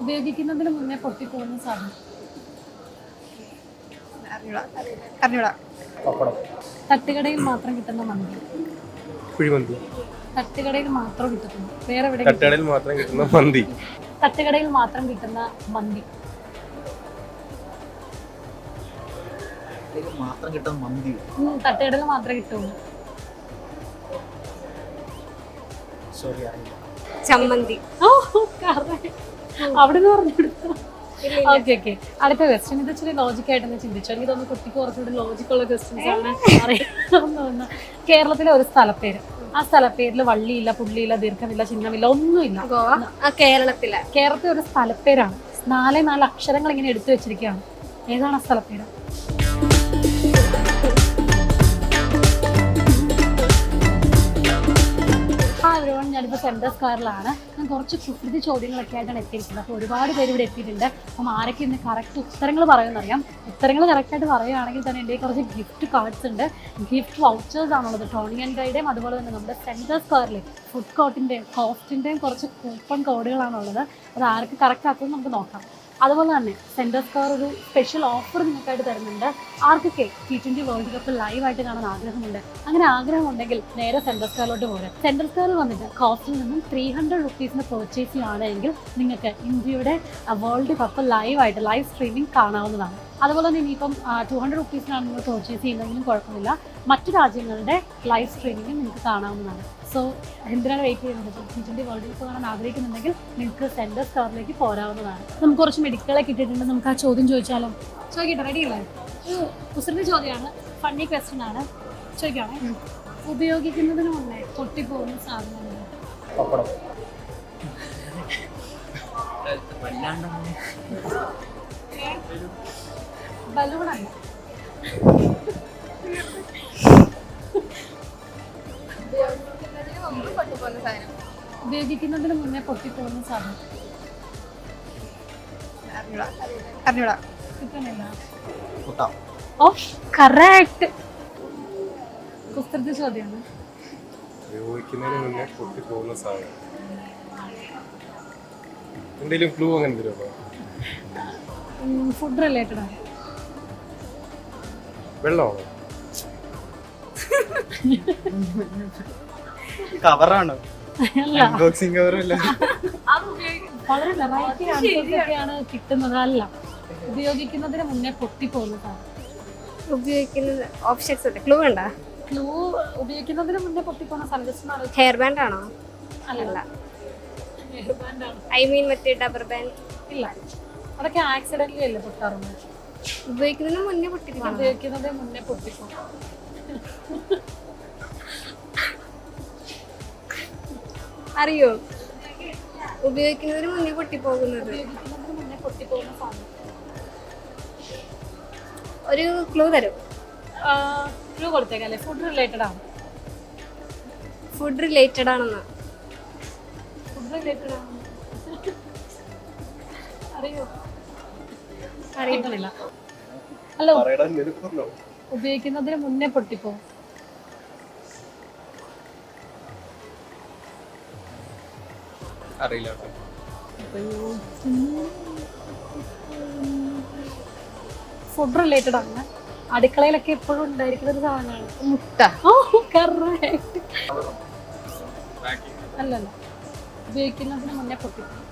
ഉപയോഗിക്കുന്നതിന് മുന്നേ പൊട്ടിപ്പോകുന്ന സാധനം. അറിഞ്ഞൂടാ തട്ടുകടയിൽ മാത്രം കിട്ടുന്ന മന്തി. കുഴിമന്തി. തട്ടുകടയിൽ മാത്രം കിട്ടുന്നു വേറെ എവിടെ തട്ടുകടയിൽ മാത്രം കിട്ടുന്ന മന്തി. തട്ടുകടയിൽ മാത്രം കിട്ടുന്ന മന്തി. മാത്രം കിട്ടുന്ന മന്തി. തട്ടുകടയിൽ മാത്രം കിട്ടുള്ളൂ. സോറി ചമ്മന്തി. ഓ, correct. അവിടുന്ന് പറഞ്ഞു കൊടുത്തു ഓക്കെ ഓക്കെ അടുത്ത ക്വസ്റ്റ്യൻ ഇത് ഇച്ചിരി ലോജിക്കായിട്ടൊന്ന് ചിന്തിച്ചു? എനിക്ക് തോന്നുന്നു കുട്ടിക്ക് കുറച്ചുകൂടി ലോജിക്കുള്ള ക്വസ്റ്റ്യൻസ് ആണ് അറിയാവുന്ന കേരളത്തിലെ ഒരു സ്ഥലപ്പേര്. ആ സ്ഥലപ്പേരിൽ വള്ളിയില്ല പുള്ളിയില്ല ദീർഘമില്ല ചിഹ്നമില്ല ഒന്നുമില്ല. ഇല്ല കേരളത്തിലെ. കേരളത്തിലെ ഒരു സ്ഥലപ്പേരാണ്. നാലേ നാല് അക്ഷരങ്ങൾ ഇങ്ങനെ എടുത്തു വെച്ചിരിക്കുകയാണ്. ഏതാണ് ആ സ്ഥലപ്പേര്? ഹായ് എവരിവൺ ഞാനിപ്പോൾ സെന്റർ സ്ക്വയറിലാണ് ഞാൻ കുറച്ച് കുസൃതി ചോദ്യങ്ങളൊക്കെ ആയിട്ടാണ് എത്തിയിരിക്കുന്നത്. അപ്പോൾ ഒരുപാട് പേര് ഇവിടെ എത്തിയിട്ടുണ്ട്. അപ്പം ആരൊക്കെ ഇന്ന് കറക്റ്റ് ഉത്തരങ്ങൾ പറയുമെന്നറിയാം. ഉത്തരങ്ങൾ കറക്റ്റായിട്ട് പറയുകയാണെങ്കിൽ തന്നെ എന്റെ കുറച്ച് ഗിഫ്റ്റ് കാർഡ്സ് ഉണ്ട്. ഗിഫ്റ്റ് വൗച്ചേഴ്സ് ആണുള്ളത്. ടോണി ആൻഡ് ഗൈഡേയും അതുപോലെ തന്നെ നമ്മുടെ സെന്റർ സ്ക്വയറിൽ ഫുഡ് കോർട്ടിന്റെയും കോസ്റ്റിന്റെയും കുറച്ച് കൂപ്പൺ കോഡുകളാണുള്ളത് അത് ആർക്ക് കറക്റ്റ് ആക്കുമെന്ന് നമുക്ക് നോക്കാം. അതുപോലെ തന്നെ സെന്റർ സ്ക്വയർ ഒരു സ്പെഷ്യൽ ഓഫർ നിങ്ങൾക്കായിട്ട് തരുന്നുണ്ട്. ആർക്കൊക്കെ ടി ട്വന്റി വേൾഡ് കപ്പ് ലൈവായിട്ട് കാണാൻ ആഗ്രഹമുണ്ട്? അങ്ങനെ ആഗ്രഹമുണ്ടെങ്കിൽ നേരെ സെന്റർ സ്ക്വയറിലോട്ട് പോരാം. സെന്റർ സ്ക്വയറിൽ വന്നിട്ട് കോസ്റ്റിൽ നിന്നും ത്രീ ഹൺഡ്രഡ് റുപ്പീസിന് പെർച്ചേസ് ചെയ്യുകയാണെങ്കിൽ നിങ്ങൾക്ക് ഇന്ത്യയുടെ വേൾഡ് കപ്പ് ലൈവായിട്ട് ലൈവ് സ്ട്രീമിംഗ് കാണാവുന്നതാണ്. അതുപോലെ തന്നെ ഇനിയിപ്പം ടു ഹൺഡ്രഡ് റുപ്പീസിനാണ് നിങ്ങൾ പർച്ചേസ് ചെയ്യുന്നതെങ്കിലും കുഴപ്പമില്ല. മറ്റു രാജ്യങ്ങളുടെ ലൈവ് സ്ട്രീമിംഗ് നിങ്ങൾക്ക് കാണാവുന്നതാണ്. സോ എന്തിനാണ് വെയിറ്റ് ചെയ്യുന്നത്? ടി ട്വന്റി വേൾഡ് കപ്പ് കാണാൻ ആഗ്രഹിക്കുന്നുണ്ടെങ്കിൽ നിങ്ങൾക്ക് സെന്റർ സ്റ്റോറിലേക്ക് പോരാവുന്നതാണ്. നമുക്ക് കുറച്ച് മെഡിക്കലൊക്കെ ഇട്ടിട്ടുണ്ട് നമുക്ക് ആ ചോദ്യം ചോദിച്ചാലോ? ചോദിക്കട്ടെ? റെഡി അല്ലേ? ഒരു കുസൃതി ചോദ്യമാണ്. ഫണ്ണി ക്വസ്റ്റ്യൻ ആണ്. ചോദിക്കുകയാണേ ഉപയോഗിക്കുന്നതിന് മുന്നേ പൊട്ടിപ്പോകുന്ന സാധനങ്ങൾ പപ്പടം. വല്ലാണ്ട് ബലൂണല്ല ഉപയോഗിക്കുന്നതിന് മുന്നേ പൊട്ടിപ്പോകുന്ന സാധനം. അറിഞ്ഞൂടാ? അറിഞ്ഞൂടാ. കിട്ടണില്ല കുട്ട ഓ കറക്റ്റ് കുസൃതി ചോദ്യമാണ് ഉപയോഗിക്കുന്നതിന് മുന്നേ പൊട്ടി പോകുന്ന സാധനം. എന്തെങ്കിലും ക്ലൂ അങ്ങനെ തരുമോ ഫുഡ് റിലേറ്റഡ് ആണ് വെള്ളമാണോ കവറാണോ? അല്ല. അൺബോക്സിംഗ് കവറല്ല വളരെ വെറൈറ്റി ആൻസേഴ്സൊക്കെയാണ് കിട്ടുന്നത്. അല്ല ഉപയോഗിക്കുന്നതിന് മുന്നേ പൊട്ടിപ്പോകുന്നതാണ് ഉപയോഗിക്കുന്നത് ഓപ്ഷൻസ് ഉണ്ട്. ക്ലൂ ഉണ്ടോ? ക്ലൂ ഉപയോഗിക്കുന്നതിന് മുന്നേ പൊട്ടിപ്പോകുന്ന ജസ്റ്റ് ഹെയർ ബാൻഡ് ആണോ? അല്ല. അല്ല. ഐ മീൻ മറ്റേ ഡബർ ബാൻഡ് ഇല്ല. അതൊക്കെ ആക്സിഡന്റലി അല്ലേ പൊട്ടാറുണ്ട് ഉപയോഗിക്കുന്നതിന് മുന്നേ പൊട്ടിക്കണം ഉപയോഗിക്കുന്നതിന് മുന്നേ പൊട്ടിക്കും. അറിയോ? ഉപയോഗിക്കുന്നതിന് മുന്നേ പൊട്ടിപ്പോകുന്നത്. ഒരു ക്ലൂ തരും. ക്ലൂ കൊടുത്തേക്കല്ലേ? ഫുഡ് റിലേറ്റഡ് ആണ്. ഫുഡ് റിലേറ്റഡ് ആണെന്ന്. ഫുഡ് റിലേറ്റഡ് ആണ്. അറിയോ? അറിയത്തില്ല ഹലോ. ഉപയോഗിക്കുന്നതിന് മുന്നേ പൊട്ടിപ്പോ. അറിയില്ല. ഫുഡ് റിലേറ്റഡ് ആണ്. അടുക്കളയിലൊക്കെ എപ്പോഴും ഉണ്ടായിരിക്കുന്ന ഒരു സാധനമാണ്. മുട്ട. കറക്റ്റ് അല്ലല്ല. ഉപയോഗിക്കുന്നതിന് മുന്നേ പൊട്ടിപ്പോകും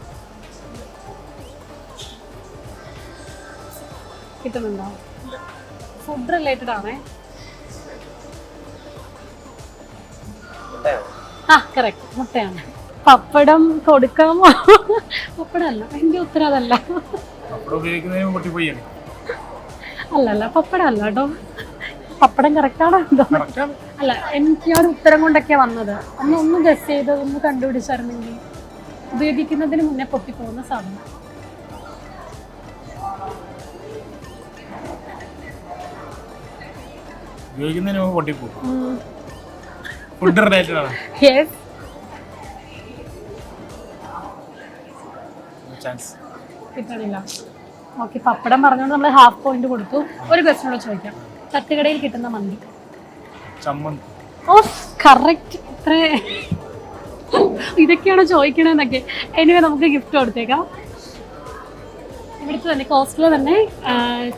കിട്ടുന്നുണ്ടോ? ഫുഡ് റിലേറ്റഡ് ആണേ. ആ കറക്റ്റ് മുട്ടയാണ്. പപ്പടം കൊടുക്കാമോ? പപ്പടല്ല എന്റെ എന്റെ ഉത്തരം അതല്ല. അല്ലല്ല പപ്പടം അല്ല കേട്ടോ. പപ്പടം കറക്റ്റാണോ എന്തോ? അല്ല എനിക്ക് ആ ഒരു ഉത്തരം കൊണ്ടൊക്കെയാ വന്നത്. ഒന്ന് ഒന്ന് ഗസ് ചെയ്ത് ഒന്ന് കണ്ടുപിടിച്ചായിരുന്നെങ്കിൽ ഉപയോഗിക്കുന്നതിന് മുന്നേ പൊട്ടിപ്പോകുന്ന സാധനം. ഉപയോഗിക്കുന്നതിന് മുമ്പ് പൊട്ടിപ്പോകും. ഫുഡ് റിലേറ്റഡ് ആണ്. യെസ് ചാൻസ് കിട്ടണില്ല. ഓക്കെ പപ്പടം പറഞ്ഞുകൊണ്ട് നമ്മൾ ഹാഫ് പോയിന്റ് കൊടുത്തു. ഒരു ക്വസ്റ്റ്യൻ കൂടെ ചോദിക്കാം. തട്ടുകടയിൽ കിട്ടുന്ന മന്തി. ചമ്മന്തി. ഓ കറക്റ്റ് ഇത്ര. ഇതൊക്കെയാണ് ചോദിക്കണെന്നൊക്കെ. എനിവേ നമുക്ക് ഗിഫ്റ്റ് കൊടുത്തേക്കാം. ഇവിടുത്തെ തന്നെ കോസ്റ്റിൽ തന്നെ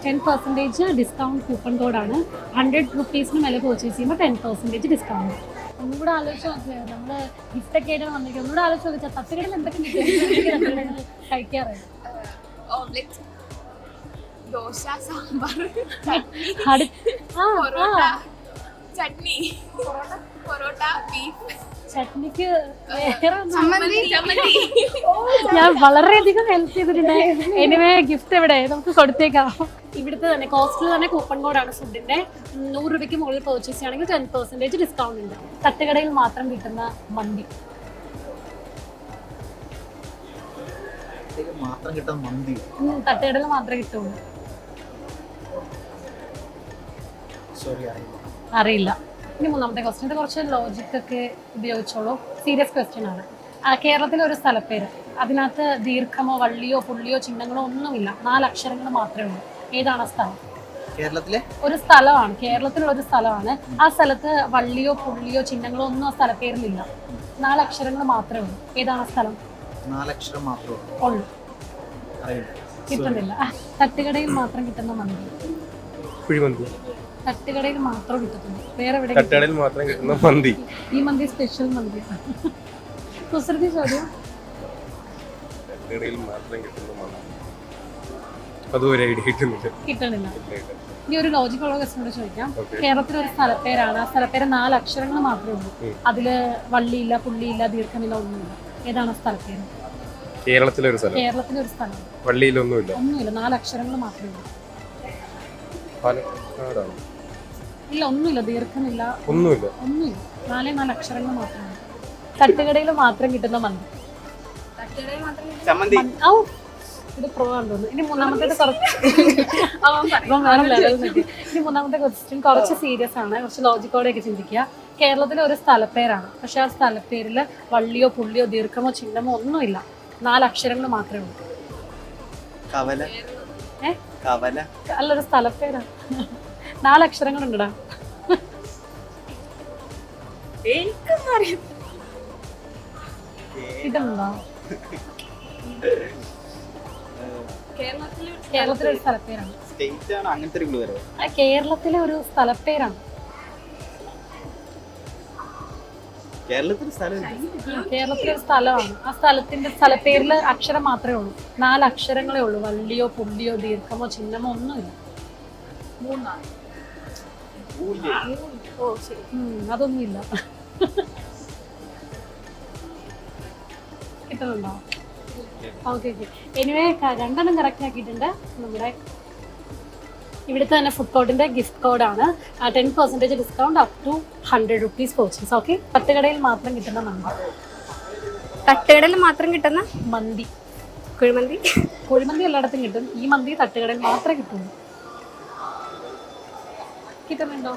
ടെൻ പെർസെന്റേജ് ഡിസ്കൗണ്ട് കൂപ്പൺ കോഡാണ് ഹൺഡ്രഡ് റുപ്പീസിന് മേലെ പർച്ചേസ് ചെയ്യുമ്പോൾ ടെൻ പെർസെന്റേജ് ഡിസ്കൗണ്ട് ഒന്നുകൂടെ ആലോചിച്ച് നോക്കിയാൽ നമ്മൾ ഗിഫ്റ്റ് ഒക്കെ ആയിട്ട് വന്നിരിക്കും. ഒന്നുകൂടെ ആലോചിച്ച് നോക്കിയാൽ തട്ടുകടയിൽ എന്തൊക്കെ കിട്ടും കഴിക്കാറ്? ഓംലെറ്റ് ദോശ സാമ്പാർ ആ ചട്നി. പൊറോട്ട ബീഫ് ചട്നിക്ക് ഞാൻ വളരെയധികം ഹെൽപ്പ് ചെയ്തിട്ടുണ്ട്. എനിവേ ഗിഫ്റ്റ് എവിടെ? നമുക്ക് കൊടുത്തേക്കാം. ഇവിടുത്തെ തന്നെ കോസ്റ്റിൽ തന്നെ കൂപ്പൺ കോഡാണ് ഫുഡിന്റെ നൂറ് രൂപയ്ക്ക് മുകളിൽ പർച്ചേസ് ചെയ്യുകയാണെങ്കിൽ ടെൻ പെർസെന്റേജ് ഡിസ്കൗണ്ട് ഉണ്ട്. തട്ടുകടയിൽ മാത്രം കിട്ടുന്ന മന്തി. മാത്രം കിട്ടുന്ന മന്തി. തട്ടുകടയിൽ മാത്രമേ കിട്ടുള്ളൂ. അറിയില്ല. ഇനി മൂന്നാമത്തെ ക്വസ്റ്റ്യൻ ഇത് കുറച്ച് ലോജിക് ഒക്കെ ഉപയോഗിച്ചോളൂ. സീരിയസ് ക്വസ്റ്റ്യൻ ആണ്. ആ, കേരളത്തിലെ ഒരു സ്ഥലപ്പേര്. അതിനകത്ത് ദീർഘമോ വള്ളിയോ പുള്ളിയോ ചിഹ്നങ്ങളോ ഒന്നുമില്ല. നാല് അക്ഷരങ്ങൾ മാത്രമേ ഉള്ളൂ. ഏതാണ് ആ സ്ഥലം? കേരളത്തിലെ? ഒരു സ്ഥലമാണ്. കേരളത്തിലുള്ള ഒരു സ്ഥലമാണ്. ആ സ്ഥലത്ത് വള്ളിയോ പുള്ളിയോ ചിഹ്നങ്ങളോ ഒന്നും ആ സ്ഥലപ്പേരിലില്ല. നാല് അക്ഷരങ്ങൾ മാത്രമേ ഉള്ളൂ. ഏതാണ് ആ സ്ഥലം? നാലക്ഷരം മാത്രമേ ഉള്ളൂ. കിട്ടുന്നില്ല. തട്ടുകടയിൽ മാത്രം കിട്ടുന്ന മന്തി. കുഴിമന്തി. തട്ടുകടയിൽ മാത്രം കിട്ടുന്നു വേറെ എവിടെ തട്ടുകടയിൽ മാത്രം കിട്ടുന്ന മന്തി. ഈ മന്തി സ്പെഷ്യൽ മന്തിയാണ് കുസൃതി ചോദ്യം? തട്ടുകടയിൽ മാത്രം കിട്ടുന്ന മന്തി. അതും ഒരു ഐഡിയ കിട്ടുന്നില്ല. കിട്ടണില്ല. ഇനി ഒരു ലോജിക്കുള്ള ക്വസ്റ്റിനോട് ചോദിക്കാം. കേരളത്തിൽ ഒരു സ്ഥലപ്പേരാണ്. ആ സ്ഥലപ്പേര് നാല് അക്ഷരങ്ങൾ മാത്രമേ ഉള്ളൂ. അതിൽ വള്ളിയില്ല പുള്ളിയില്ല ദീർഘമില്ല ഒന്നുമില്ല. ഏതാണ് സ്ഥലപ്പേര്? കേരളത്തിലെ ഒരു സ്ഥലം. കേരളത്തിലെ ഒരു സ്ഥലം. വള്ളിയിലൊന്നുമില്ല. ഒന്നുമില്ല. നാല് അക്ഷരങ്ങൾ മാത്രമേ ഉള്ളൂ. പാലക്കാടാണ്. ഇല്ല ഒന്നുമില്ല ദീർഘമില്ല ഒന്നുമില്ല. ഒന്നുമില്ല. നാലേ നാല് അക്ഷരങ്ങൾ മാത്രമാണ് തട്ടുകടയിൽ മാത്രം കിട്ടുന്ന മന്തി. ചമ്മന്തി. ഔ, ഇത് പ്രോ ആണെന്ന് തോന്നുന്നു. ഇനി മൂന്നാമത്തെ കുറച്ച്. ഇനി മൂന്നാമത്തെ ക്വസ്റ്റ്യൻ കുറച്ച് സീരിയസ് ആണ്. കുറച്ച് ലോജിക്കോടെ ഒക്കെ ചിന്തിക്കുക. കേരളത്തിലെ ഒരു സ്ഥലപ്പേരാണ്. പക്ഷെ ആ സ്ഥലപ്പേരിൽ വള്ളിയോ പുള്ളിയോ ദീർഘമോ ചിഹ്നമോ ഒന്നുമില്ല. നാല് അക്ഷരങ്ങൾ മാത്രമേ ഉള്ളൂ. കവല. ഏ? കവല. അല്ലൊരു സ്ഥലപ്പേരാണ്. നാല് എനിക്കൊന്നും അറിയാം കിട്ടുന്നുണ്ടോ കേരളത്തിലെ കേരളത്തിലെ ഒരു സ്ഥലപ്പേരാണ്. സ്റ്റേറ്റ് ആണ് അങ്ങനത്തെ ഒരു ആ കേരളത്തിലെ ഒരു സ്ഥലപ്പേരാണ്. കേരളത്തിലെ ഒരു സ്ഥലമാണ്. ആ സ്ഥലത്തിന്റെ സ്ഥലപ്പേരിൽ അക്ഷരം മാത്രമേ ഉള്ളൂ. നാല് അക്ഷരങ്ങളേ ഉള്ളൂ. വള്ളിയോ പുള്ളിയോ ദീർഘമോ ചിഹ്നമോ ഒന്നുമില്ല. മൂന്നാർ ഓ ശരി. ഉം, അതൊന്നുമില്ല. കിട്ടുന്നുണ്ടോ ഓക്കെ ഓക്കെ. എനിവേ രണ്ടെണ്ണം കറക്റ്റ് ആക്കിയിട്ടുണ്ട്. നമ്മുടെ ഇവിടുത്തെ തന്നെ ഫുഡ് കോർട്ടിന്റെ ഗിഫ്റ്റ് കോഡ് ആണ്. Ten percentage discount up to hundred rupees purchase okay തട്ടുകടയിൽ മാത്രം കിട്ടുന്ന മന്തി. തട്ടുകടയിൽ മാത്രം കിട്ടുന്ന മന്തി. കുഴിമന്തി? കുഴിമന്തി എല്ലായിടത്തും കിട്ടും. ഈ മന്തി തട്ടുകടയിൽ മാത്രമേ കിട്ടുള്ളൂ. കിട്ടുന്നുണ്ടോ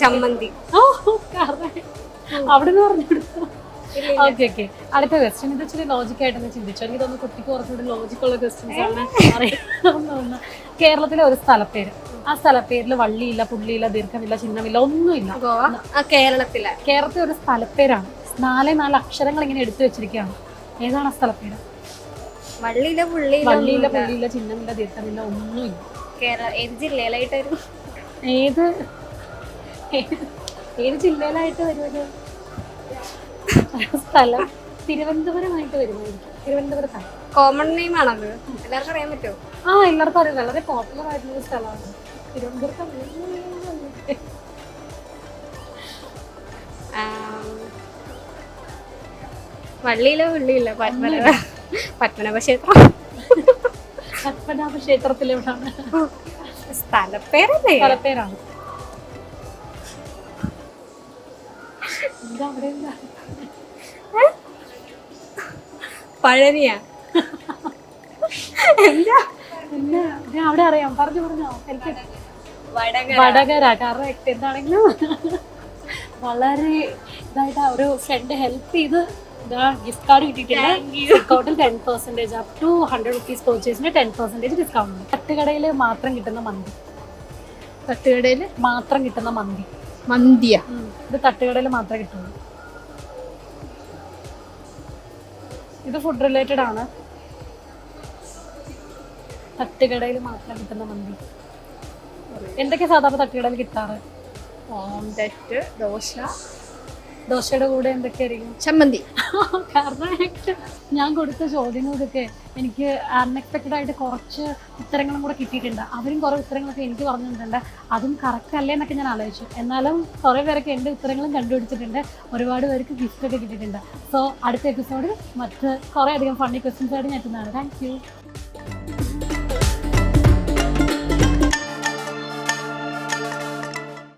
ചമ്മന്തി. അവിടെ നിന്ന് പറഞ്ഞു ഓക്കെ ഓക്കെ. അടുത്ത ക്വസ്റ്റ്യൻ ഇത് ഇച്ചിരി ലോജിക്കായിട്ടൊന്ന് ചിന്തിച്ചു? എനിക്ക് തോന്നുന്നു കുട്ടിക്ക് കുറച്ചുകൂടി ലോജിക്കുള്ള ക്വസ്റ്റ്യൻസ് ആണ് തോന്നുന്നു കേരളത്തിലെ ഒരു സ്ഥലപ്പേര്. ആ സ്ഥലപ്പേരിൽ വള്ളിയില്ല പുള്ളിയില്ല ദീർഘമില്ല ചിഹ്നമില്ല ഒന്നുമില്ല. കേരളത്തിലെ. കേരളത്തിലെ ഒരു സ്ഥലപ്പേരാണ്. നാലേ നാല് അക്ഷരങ്ങൾ ഇങ്ങനെ എടുത്തു വെച്ചിരിക്കുകയാണ്. ഏതാണ് ആ സ്ഥലപ്പേര്? വള്ളിയിലെ പുള്ളിയിലെ വള്ളിയില്ല പുള്ളിയില്ല ചിഹ്നമില്ല ദീർഘമില്ല ഒന്നുമില്ല. കേരള ഏത് ജില്ലയിലായിട്ട് വരും ഏത്? ഏത് ജില്ലയിലായിട്ട് വരുമത് സ്ഥലം? തിരുവനന്തപുരമായിട്ട് വരുമായിരിക്കും തിരുവനന്തപുരത്താണ്. കോമൺ നെയിം ആണത്. എല്ലാവർക്കും അറിയാൻ പറ്റുമോ? ആ എല്ലാവർക്കും അറിയാം. വളരെ പോപ്പുലർ ആയിട്ടുള്ള ഒരു സ്ഥലമാണ്. തിരുവനന്തപുരത്ത് വള്ളിയിലെ പുള്ളിയില്ല പത്മനാഭ പത്മനാഭ ക്ഷേത്രം പത്മനാഭ ക്ഷേത്രത്തിലെവിടാണ് സ്ഥലപ്പേരല്ലേ സ്ഥലപ്പേരാണ് പഴനിയാ. എന്താ? പിന്നെ ഞാൻ അവിടെ അറിയാം. പറഞ്ഞു പറഞ്ഞോ. എനിക്ക് വടകര. കറക്റ്റ് എന്താണെങ്കിലും വളരെ ഇതായിട്ട് ഒരു ഫ്രണ്ട് ഹെൽപ്പ് ചെയ്ത് ഇതാ ഗിഫ്റ്റ് കാർഡ് കിട്ടിയിട്ടുണ്ട് ഡിസ്കൗണ്ടിൽ ten percentage up to hundred rupees പെർച്ചേസിന് ten percentage discount ഉണ്ട്. തട്ടുകടയിൽ മാത്രം കിട്ടുന്ന മന്തി. തട്ടുകടയിൽ മാത്രം കിട്ടുന്ന മന്തി. മന്തിയ. ഇത് തട്ടുകടയിൽ മാത്രമേ കിട്ടുള്ളൂ. ഇത് ഫുഡ് റിലേറ്റഡ് ആണ്. തട്ടുകടയിൽ മാത്രം കിട്ടുന്ന മന്തി. എന്തൊക്കെ സാധാരണ തട്ടുകടയിൽ കിട്ടാറ്? ഓംലെറ്റ് ദോശ. ദോശയുടെ കൂടെ എന്തൊക്കെയായിരിക്കും? ചമ്മന്തി. കാരണം ഞാൻ കൊടുത്ത ചോദ്യങ്ങൾക്കൊക്കെ എനിക്ക് അൺഎക്സ്പെക്റ്റഡ് ആയിട്ട് കുറച്ച് ഉത്തരങ്ങളും കൂടെ കിട്ടിയിട്ടുണ്ട്. അവരും കുറേ ഉത്തരങ്ങളൊക്കെ എനിക്ക് പറഞ്ഞിട്ടുണ്ട്. അതും കറക്റ്റ് അല്ലേ എന്നൊക്കെ ഞാൻ ആലോചിച്ചു. എന്നാലും കുറേ പേരൊക്കെ എന്റെ ഉത്തരങ്ങളും കണ്ടുപിടിച്ചിട്ടുണ്ട്. ഒരുപാട് പേർക്ക് ഗിഫ്റ്റ് ഒക്കെ കിട്ടിയിട്ടുണ്ട്. സോ അടുത്ത എപ്പിസോഡിൽ മറ്റ് കുറേ അധികം ഫണ്ണി ക്വസ്റ്റ്യൻസ് ആയിട്ട് ഞാൻ എത്തുന്നതാണ്. Thank you